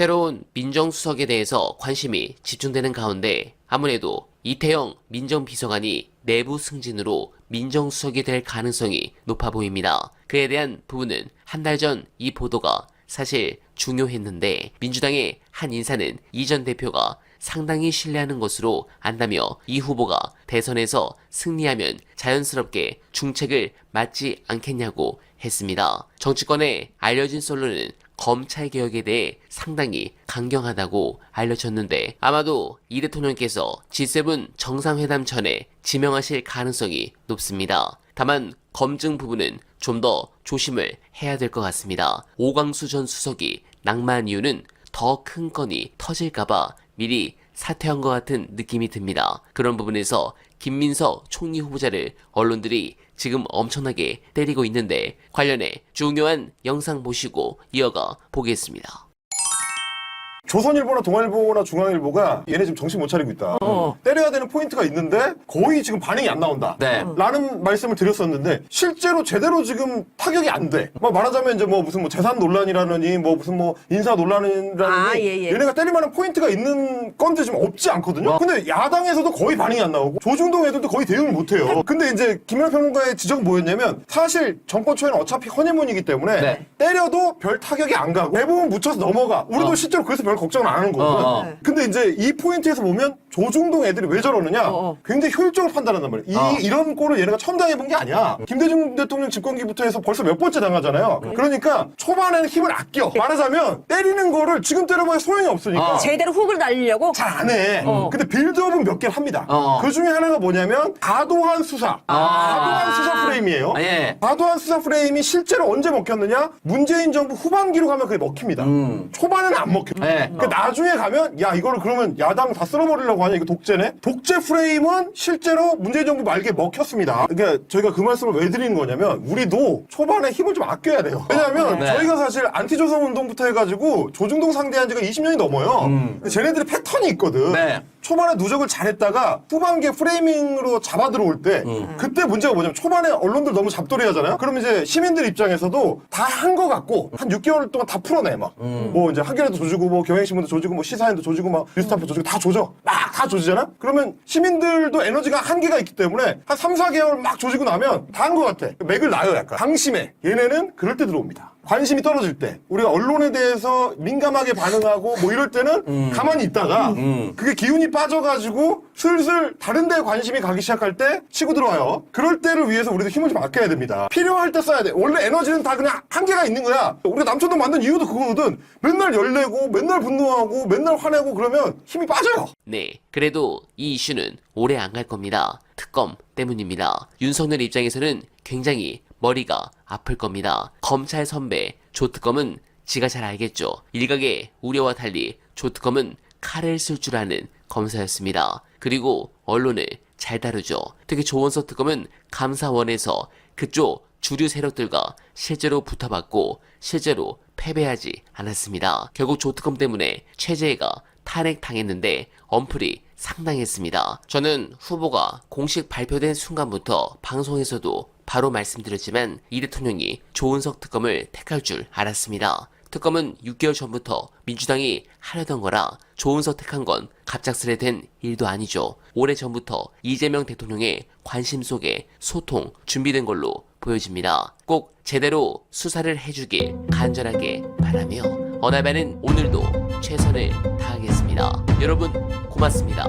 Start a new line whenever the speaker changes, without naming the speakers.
새로운 민정수석에 대해서 관심이 집중되는 가운데 아무래도 이태영 민정비서관이 내부 승진으로 민정수석이 될 가능성이 높아 보입니다. 그에 대한 부분은 한 달 전 이 보도가 사실 중요했는데 민주당의 한 인사는 이 전 대표가 상당히 신뢰하는 것으로 안다며 이 후보가 대선에서 승리하면 자연스럽게 중책을 맡지 않겠냐고 했습니다. 정치권에 알려진 솔로는 검찰 개혁에 대해 상당히 강경하다고 알려졌는데 아마도 이 대통령께서 G7 정상회담 전에 지명하실 가능성이 높습니다. 다만 검증 부분은 좀 더 조심을 해야 될 것 같습니다. 오광수 전 수석이 낙마한 이유는 더 큰 건이 터질까봐 미리 사퇴한 것 같은 느낌이 듭니다. 그런 부분에서 김민석 총리 후보자를 언론들이 지금 엄청나게 때리고 있는데 관련해 중요한 영상 보시고 이어가 보겠습니다.
조선일보나 동아일보나 중앙일보가 얘네 지금 정신 못 차리고 있다. 때려야 되는 포인트가 있는데 거의 지금 반응이 안 나온다.
네.
라는 말씀을 드렸었는데 실제로 제대로 지금 타격이 안 돼. 뭐 말하자면 이제 뭐 무슨 뭐 재산 논란이라느니 뭐 무슨 뭐 인사 논란이라느니
아, 예, 예.
얘네가 때릴 만한 포인트가 있는 건데 지금 없지 않거든요. 근데 야당에서도 거의 반응이 안 나오고 조중동 애들도 거의 대응을 못 해요. 근데 이제 김연아 평론가의 지적은 뭐였냐면 사실 정권 초에는 어차피 허니문이기 때문에
네.
때려도 별 타격이 안 가고 대부분 묻혀서 넘어가. 우리도
어.
실제로 그래서 별 걱정을 안 하는 거거든.
어, 어.
네.
근데 이제 이 포인트에서 보면 조중동 애들이 왜 저러느냐
어, 어.
굉장히 효율적으로 판단한단 말이야. 이,
어.
이런 꼴을 얘네가 처음 당해본 게 아니야. 김대중 대통령 집권기부터 해서 벌써 몇 번째 당하잖아요. 그러니까 초반에는 힘을 아껴. 말하자면 때리는 거를 지금 때려봐야 소용이 없으니까
어.
제대로 훅을 날리려고
잘 안 해.
어.
근데 빌드업은 몇 개를 합니다.
어.
그 중에 하나가 뭐냐면 과도한 수사. 과도한 수사 프레임이에요.
아, 예.
과도한 수사 프레임이 실제로 언제 먹혔느냐? 문재인 정부 후반기로 가면 그게 먹힙니다.
음.
초반에는 안 먹혀.
네.
그 나중에 가면 야 이거를 그러면 야당 다 쓸어버리려고 하냐 이거 독재네. 독재 프레임은 실제로 문재인 정부 말기에 먹혔습니다. 그러니까 저희가 그 말씀을 왜 드리는 거냐면 우리도 초반에 힘을 좀 아껴야 돼요. 왜냐하면
네.
저희가 사실 안티조선 운동부터 해가지고 조중동 상대한 지가 20년이 넘어요.
음.
쟤네들이 패턴이 있거든.
네.
초반에 누적을 잘했다가 후반기에 프레이밍으로 잡아 들어올 때
음.
그때 문제가 뭐냐면 초반에 언론들 너무 잡돌이 하잖아요. 그럼 이제 시민들 입장에서도 다 한 거 같고 한 6개월 동안 다 풀어내 막.
음.
뭐 이제 한겨레도 조지고 뭐 경향신문도 조지고 뭐 시사인도 조지고 막 뉴스타파 조지고 다 조져. 막 다 조지잖아. 그러면 시민들도 에너지가 한계가 있기 때문에 한 3, 4개월 막 조지고 나면 다 한 거 같아. 맥을 놔요 약간. 방심해. 얘네는 그럴 때 들어옵니다. 관심이 떨어질 때 우리가 언론에 대해서 민감하게 반응하고 뭐 이럴 때는
음.
가만히 있다가 그게 기운이 빠져가지고 슬슬 다른 데 관심이 가기 시작할 때 치고 들어와요. 그럴 때를 위해서 우리도 힘을 좀 아껴야 됩니다. 필요할 때 써야 돼. 원래 에너지는 다 그냥 한계가 있는 거야. 우리가 남천동 만든 이유도 그거거든. 맨날 열내고 맨날 분노하고 맨날 화내고 그러면 힘이 빠져요.
네, 그래도 이 이슈는 오래 안 갈 겁니다. 특검 때문입니다. 윤석열 입장에서는 굉장히 머리가 아플 겁니다. 검찰 선배 조특검은 지가 잘 알겠죠. 일각의 우려와 달리 조특검은 칼을 쓸 줄 아는 검사였습니다. 그리고 언론을 잘 다루죠. 특히 조원석 특검은 감사원에서 그쪽 주류 세력들과 실제로 붙어봤고 실제로 패배하지 않았습니다. 결국 조특검 때문에 최재해가 탄핵당했는데 엄플이 상당했습니다. 저는 후보가 공식 발표된 순간부터 방송에서도 바로 말씀드렸지만 이 대통령이 조은석 특검을 택할 줄 알았습니다. 특검은 6개월 전부터 민주당이 하려던 거라 조은석 택한 건 갑작스레 된 일도 아니죠. 오래 전부터 이재명 대통령의 관심 속에 소통 준비된 걸로 보여집니다. 꼭 제대로 수사를 해주길 간절하게 바라며 어나바는 오늘도 최선을 다하겠습니다. 여러분 고맙습니다.